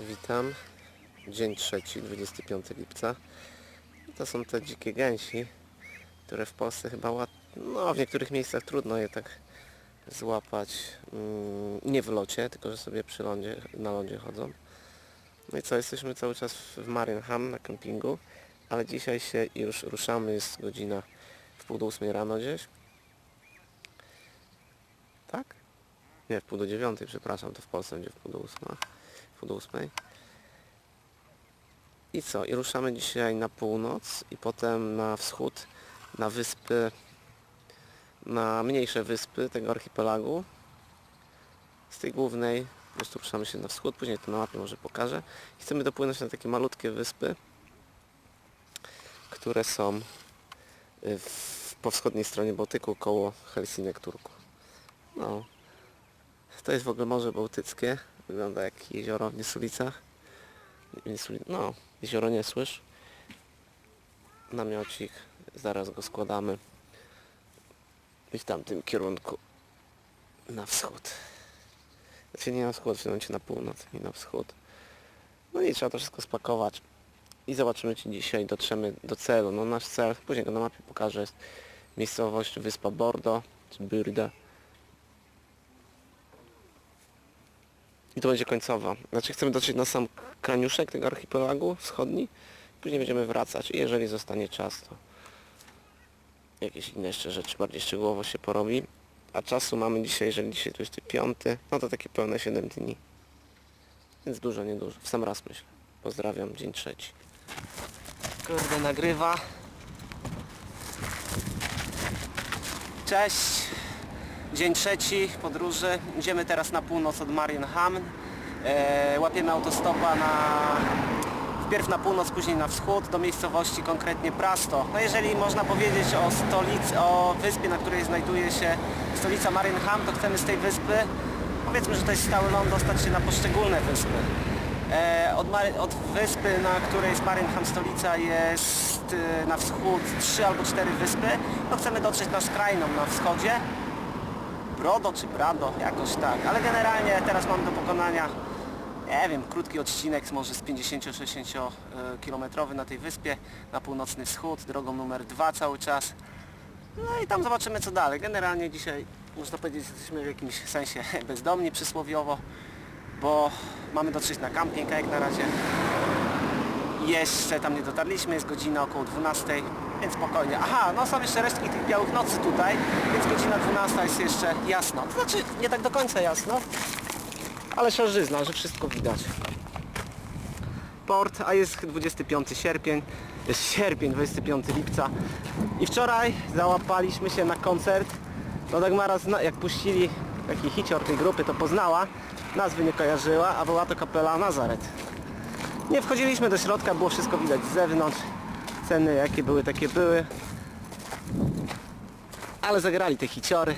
Witam. Dzień trzeci, 25 lipca. To są te dzikie gęsi, które w Polsce chyba łat... no w niektórych miejscach trudno je tak złapać. Mm, nie w locie, tylko że sobie przy lądzie, na lądzie chodzą. No i co, jesteśmy cały czas w Marienham na kempingu, ale dzisiaj się już ruszamy, jest godzina w pół do ósmej rano gdzieś. Tak? Nie, w pół do dziewiątej, przepraszam, to w Polsce będzie w pół do ósma. Pół do ósmej. I co? I ruszamy dzisiaj na północ i potem na wschód, na wyspy, na mniejsze wyspy tego archipelagu. Z tej głównej po prostu ruszamy się na wschód, później to na mapie może pokażę. Chcemy dopłynąć na takie malutkie wyspy, które są y, w, po wschodniej stronie Bałtyku koło Helsinek Turku. No, to jest w ogóle Morze Bałtyckie. Wygląda jak jezioro w Niesulicach. Niesuli... No, jezioro Niesłysz. Namiocik. Zaraz go składamy. I w tamtym kierunku na wschód. Znaczy nie na wschód, w na północ i na wschód. No i trzeba to wszystko spakować. I zobaczymy czy dzisiaj dotrzemy do celu. No nasz cel, później go na mapie pokażę, jest miejscowość Wyspa Bordo, czy Byrda. I to będzie końcowa. Znaczy chcemy dotrzeć na sam kraniuszek tego archipelagu wschodni. Później będziemy wracać. I jeżeli zostanie czas, to jakieś inne jeszcze rzeczy bardziej szczegółowo się porobi. A czasu mamy dzisiaj, jeżeli dzisiaj to jest piąty, no to takie pełne 7 dni. Więc dużo, niedużo. W sam raz myślę. Pozdrawiam, dzień trzeci. Kurde, nagrywa. Cześć. Dzień trzeci podróży. Idziemy teraz na północ od Marienham. E, łapiemy autostopa na wpierw na północ, później na wschód do miejscowości konkretnie Prasto. No jeżeli można powiedzieć o stolicy, o wyspie, na której znajduje się stolica Marienham, to chcemy z tej wyspy, powiedzmy, że to jest stały ląd, dostać się na poszczególne wyspy. E, od, od wyspy, na której jest Marienham stolica jest e, na wschód trzy albo cztery wyspy, no chcemy dotrzeć na skrajną na wschodzie, Brodo czy Brado, jakoś tak. Ale generalnie teraz mam do pokonania, nie wiem, krótki odcinek, może z 50-60 kilometrowy na tej wyspie, na północny wschód, drogą numer dwa cały czas. No i tam zobaczymy co dalej. Generalnie dzisiaj, można powiedzieć, jesteśmy w jakimś sensie bezdomni przysłowiowo, bo mamy dotrzeć na camping, jak na razie jeszcze tam nie dotarliśmy, jest godzina około 12, więc spokojnie. Aha, no są jeszcze resztki tych białych nocy tutaj, więc godzina 12 jest jeszcze jasno. To znaczy, nie tak do końca jasno, ale szarzyzna, że wszystko widać. Port, a jest 25 sierpień, jest sierpień, 25 lipca i wczoraj załapaliśmy się na koncert. No Dagmara, zna, jak puścili taki hicior tej grupy, to poznała, nazwy nie kojarzyła, a była to kapela Nazaret. Nie wchodziliśmy do środka, było wszystko widać z zewnątrz. Ceny jakie były, takie były. Ale zagrali te hiciory.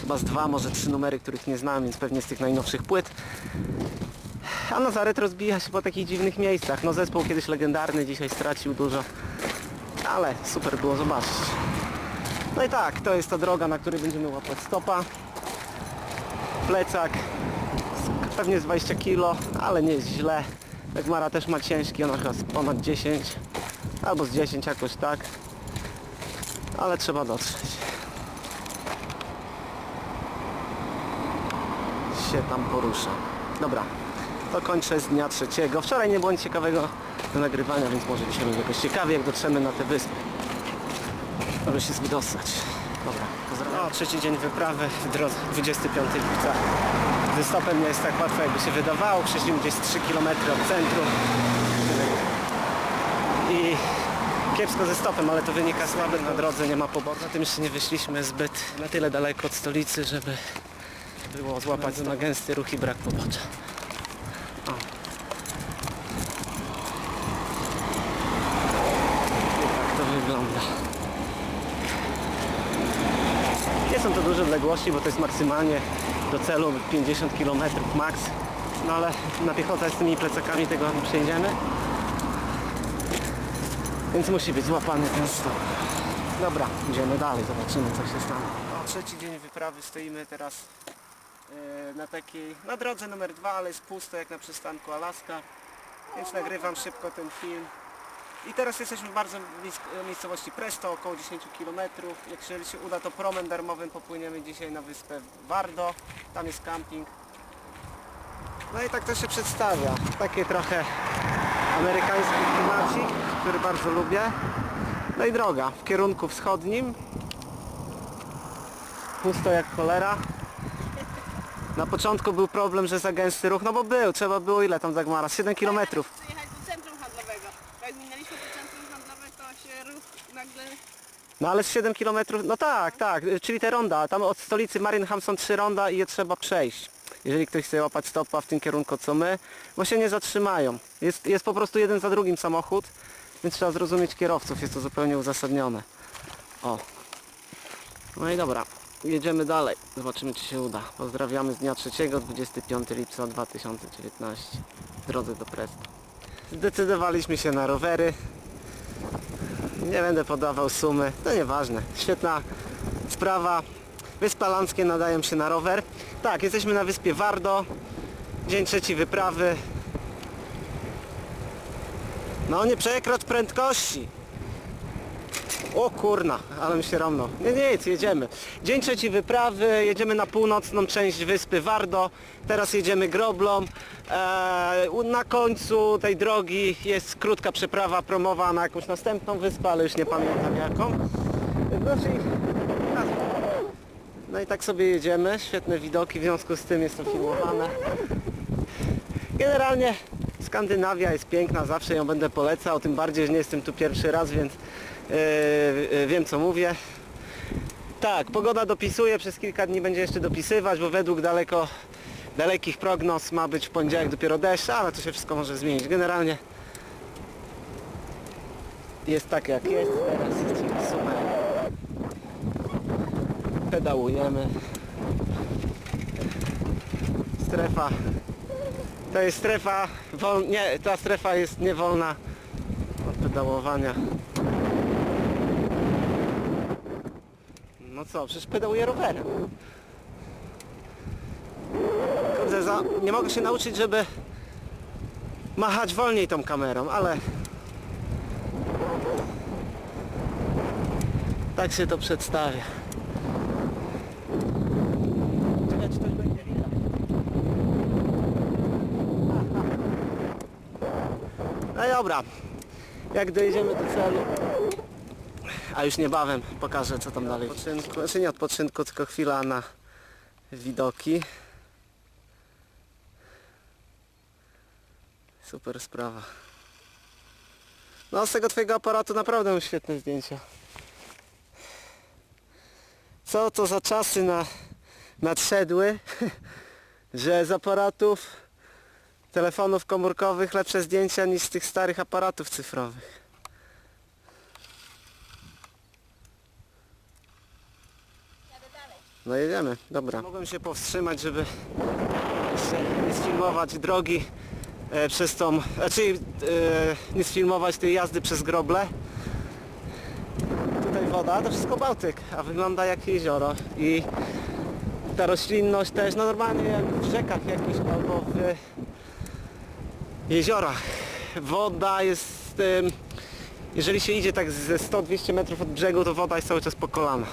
Chyba z dwa, może trzy numery, których nie znam, więc pewnie z tych najnowszych płyt. A Nazaret rozbija się po takich dziwnych miejscach. No zespół kiedyś legendarny, dzisiaj stracił dużo. Ale super było zobaczyć. No i tak, to jest ta droga, na której będziemy łapać stopa. Plecak pewnie z 20 kg, ale nie jest źle. Dagmara też ma ciężki, ona chyba ponad 10 albo z 10 jakoś tak. Ale trzeba dotrzeć. Się tam porusza. Dobra, to kończę z dnia trzeciego. Wczoraj nie było nic ciekawego do nagrywania, więc może dzisiaj będzie jakoś ciekawie, jak dotrzemy na te wyspy. Żeby się wydostać. Dobra, pozdrawiam. O, trzeci dzień wyprawy w drodze 25 lipca. Ze nie jest tak łatwo, jakby się wydawało. Przeszliśmy gdzieś 3 km od centrum. I kiepsko ze stopem, ale to wynika słabe na drodze, nie ma poboru. Na tym jeszcze nie wyszliśmy zbyt na tyle daleko od stolicy, żeby było złapać za gęsty ruch i brak pobocza. Tak to wygląda. Nie są to duże odległości, bo to jest maksymalnie do celu 50 km max. No ale na piechotę z tymi plecakami tego przejdziemy. Więc musi być złapany ten stop. Dobra, idziemy dalej, zobaczymy co się stanie. O, trzeci dzień wyprawy, stoimy teraz e, na takiej, na drodze numer dwa, ale jest pusto jak na przystanku Alaska, więc nagrywam szybko ten film. I teraz jesteśmy w bardzo blisko miejscowości Presto, około 10 km. Jak się uda to promem darmowym popłyniemy dzisiaj na wyspę Wardo, tam jest camping. No i tak to się przedstawia. Takie trochę amerykański klimacik, który bardzo lubię. No i droga w kierunku wschodnim. Pusto jak cholera. Na początku był problem, że za gęsty ruch, no bo był, trzeba było ile tam Dagmara? 7 km. Przyjechać do centrum handlowego. Jak minęliśmy to centrum handlowe, to się ruch nagle... No ale z 7 km, no tak, tak, czyli te ronda, tam od stolicy Marienham są trzy ronda i je trzeba przejść. Jeżeli ktoś chce łapać stopa w tym kierunku co my, bo się nie zatrzymają. Jest, jest po prostu jeden za drugim samochód, więc trzeba zrozumieć kierowców, jest to zupełnie uzasadnione. O. No i dobra, jedziemy dalej, zobaczymy czy się uda. Pozdrawiamy z dnia 3, 25 lipca 2019 w drodze do Presto. Zdecydowaliśmy się na rowery, nie będę podawał sumy, to nieważne. Świetna sprawa. Wyspa Lanskie nadają się na rower. Tak, jesteśmy na wyspie Wardo. Dzień trzeci wyprawy. No nie przekroć prędkości. O kurna, ale mi się romnął. Nie, nic, jedziemy. Dzień trzeci wyprawy, jedziemy na północną część wyspy Wardo. Teraz jedziemy groblą. Eee, na końcu tej drogi jest krótka przeprawa promowa na jakąś następną wyspę, ale już nie pamiętam jaką. Znaczy, no i tak sobie jedziemy. Świetne widoki, w związku z tym jest to filmowane. Generalnie Skandynawia jest piękna, zawsze ją będę polecał, tym bardziej, że nie jestem tu pierwszy raz, więc yy, yy, wiem co mówię. Tak, pogoda dopisuje, przez kilka dni będzie jeszcze dopisywać, bo według daleko, dalekich prognoz ma być w poniedziałek dopiero deszcz, ale to się wszystko może zmienić. Generalnie jest tak jak jest teraz, jest super. Pedałujemy. Strefa to jest strefa, wol... nie, ta strefa jest niewolna od pedałowania. No co, przecież pedałuję rowerem. Kurde, za... nie mogę się nauczyć, żeby machać wolniej tą kamerą, ale tak się to przedstawia. Czekaj, czy coś będzie widać. No i dobra, jak dojedziemy do celu, a już niebawem pokażę co tam dalej. Odpoczynku, znaczy nie odpoczynku, tylko chwila na widoki. Super sprawa. No z tego twojego aparatu naprawdę świetne zdjęcia. Co to za czasy na, nadszedły, że z aparatów telefonów komórkowych lepsze zdjęcia niż z tych starych aparatów cyfrowych. No jedziemy, dobra. Mogłem się powstrzymać, żeby nie sfilmować drogi e, przez tą, znaczy e, nie sfilmować tej jazdy przez groble. Tutaj woda, to wszystko Bałtyk, a wygląda jak jezioro i ta roślinność też, no normalnie jak w rzekach jakichś albo w jeziorach. Woda jest, jeżeli się idzie tak ze 100-200 metrów od brzegu, to woda jest cały czas po kolana.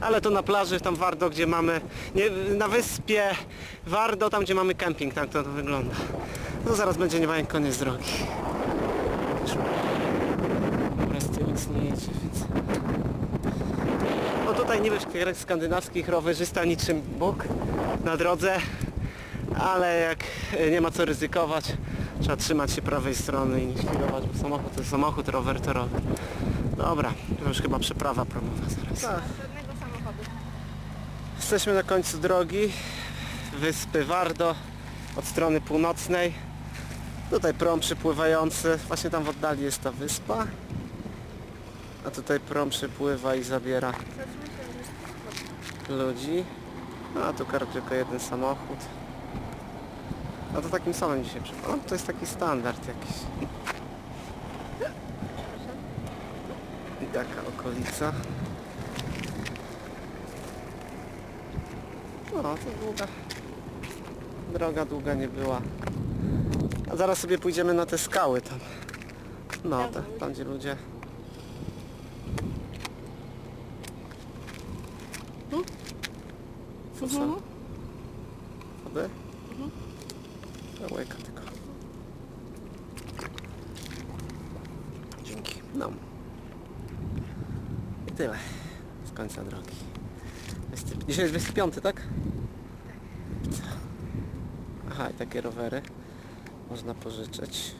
Ale to na plaży, tam Wardo, gdzie mamy, nie, na wyspie Wardo, tam gdzie mamy kemping, tak to, wygląda. No zaraz będzie niebawem koniec drogi. Dobra, z tyłu nic nie jedzie, więc... No tutaj niby w krajach skandynawskich rowerzysta niczym Bóg na drodze, ale jak nie ma co ryzykować, trzeba trzymać się prawej strony i nie świrować, bo samochód to samochód, rower to rower. Dobra, to już chyba przeprawa promowa zaraz. Żadnego samochodu. Jesteśmy na końcu drogi wyspy Wardo od strony północnej. Tutaj prom przypływający, właśnie tam w oddali jest ta wyspa. A tutaj prom przypływa i zabiera ludzi. No, A tu kar tylko jeden samochód. A to takim samym dzisiaj przypływa. No, to jest taki standard jakiś. I taka okolica. No, to długa. Droga długa nie była. A zaraz sobie pójdziemy na te skały tam. No, Tam, tam gdzie ludzie. Tu? Co co? Mhm. Wody? To łyka tylko. Dzięki. No. I tyle. Z końca drogi. 20 Dzisiaj jest 25, tak? Co? Aha, i takie rowery można pożyczyć.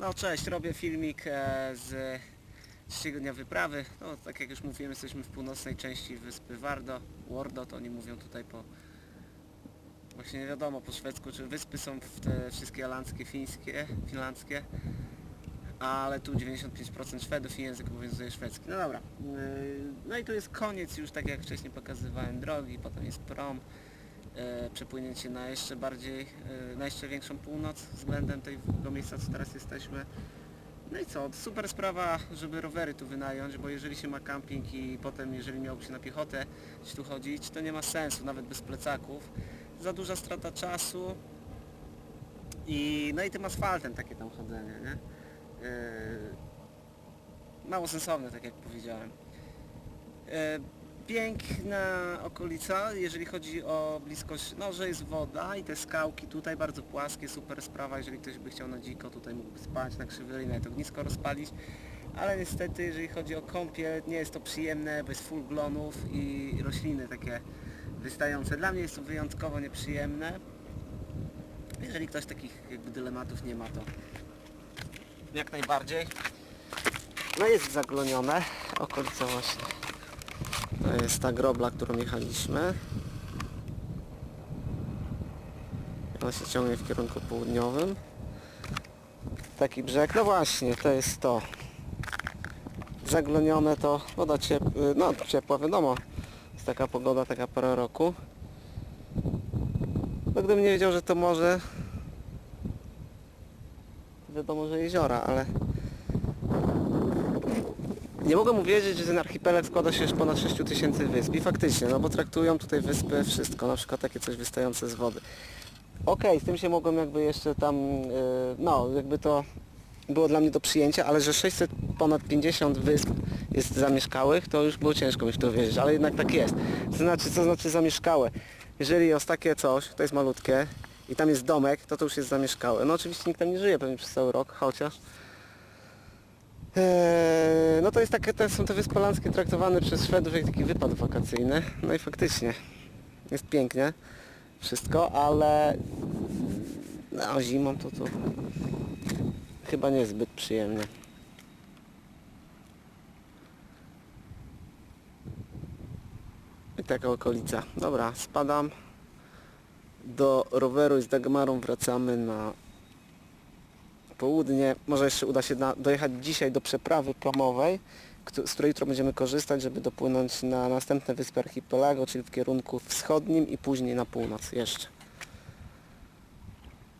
No cześć, robię filmik e, z trzeciego dnia wyprawy. No tak jak już mówiłem, jesteśmy w północnej części wyspy Wardo, Wardo to oni mówią tutaj po... Właśnie nie wiadomo po szwedzku, czy wyspy są w te wszystkie alandzkie, fińskie, finlandzkie. Ale tu 95% Szwedów i język obowiązuje szwedzki. No dobra. Yy, No i tu jest koniec już, tak jak wcześniej pokazywałem, drogi, potem jest prom. e, przepłynięcie na jeszcze bardziej, e, na jeszcze większą północ względem tego miejsca, co teraz jesteśmy. No i co, super sprawa, żeby rowery tu wynająć, bo jeżeli się ma camping i potem jeżeli miałoby się na piechotę gdzieś tu chodzić, to nie ma sensu, nawet bez plecaków. Za duża strata czasu i no i tym asfaltem takie tam chodzenie, nie? Yy, mało sensowne, tak jak powiedziałem. Yy, piękna okolica, jeżeli chodzi o bliskość, no że jest woda i te skałki tutaj bardzo płaskie, super sprawa, jeżeli ktoś by chciał na dziko, tutaj mógłby spać na krzywej, nawet ognisko rozpalić, ale niestety jeżeli chodzi o kąpiel, nie jest to przyjemne, bo jest full glonów i rośliny takie wystające. Dla mnie jest to wyjątkowo nieprzyjemne. Jeżeli ktoś takich jakby dylematów nie ma, to jak najbardziej. No jest zaglonione, okolica właśnie. To jest ta grobla, którą jechaliśmy. Ona się ciągnie w kierunku południowym. Taki brzeg, no właśnie, to jest to. Zaglonione to woda ciep no ciepła, wiadomo. Jest taka pogoda, taka pora roku. No gdybym nie wiedział, że to to wiadomo, że jeziora, ale nie mogę mu wiedzieć, że ten archipelag składa się już ponad 6 tysięcy wysp i faktycznie, no bo traktują tutaj wyspy wszystko, na przykład takie coś wystające z wody. Okej, z tym się mogłem jakby jeszcze tam, yy, no jakby to było dla mnie do przyjęcia, ale że 600 ponad 50 wysp jest zamieszkałych, to już było ciężko mi w to wierzyć, ale jednak tak jest. To znaczy, co znaczy zamieszkałe? Jeżeli jest takie coś, to jest malutkie i tam jest domek, to to już jest zamieszkałe. No oczywiście nikt tam nie żyje pewnie przez cały rok, chociaż no to jest takie, te, są te wyspy lanskie traktowane przez Szwedów jak taki wypad wakacyjny. No i faktycznie jest pięknie wszystko, ale no, zimą to to chyba nie zbyt przyjemnie. I taka okolica. Dobra, spadam do roweru i z Dagmarą wracamy na południe. Może jeszcze uda się na, dojechać dzisiaj do przeprawy promowej, któ- z której jutro będziemy korzystać, żeby dopłynąć na następne wyspy archipelago, czyli w kierunku wschodnim i później na północ jeszcze.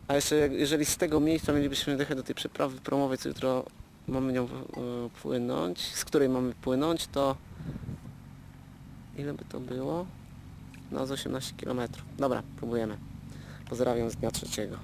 A jeszcze jeżeli z tego miejsca mielibyśmy dojechać do tej przeprawy promowej, co jutro mamy nią e, płynąć, z której mamy płynąć, to ile by to było? No z 18 km. Dobra, próbujemy. Pozdrawiam z dnia trzeciego.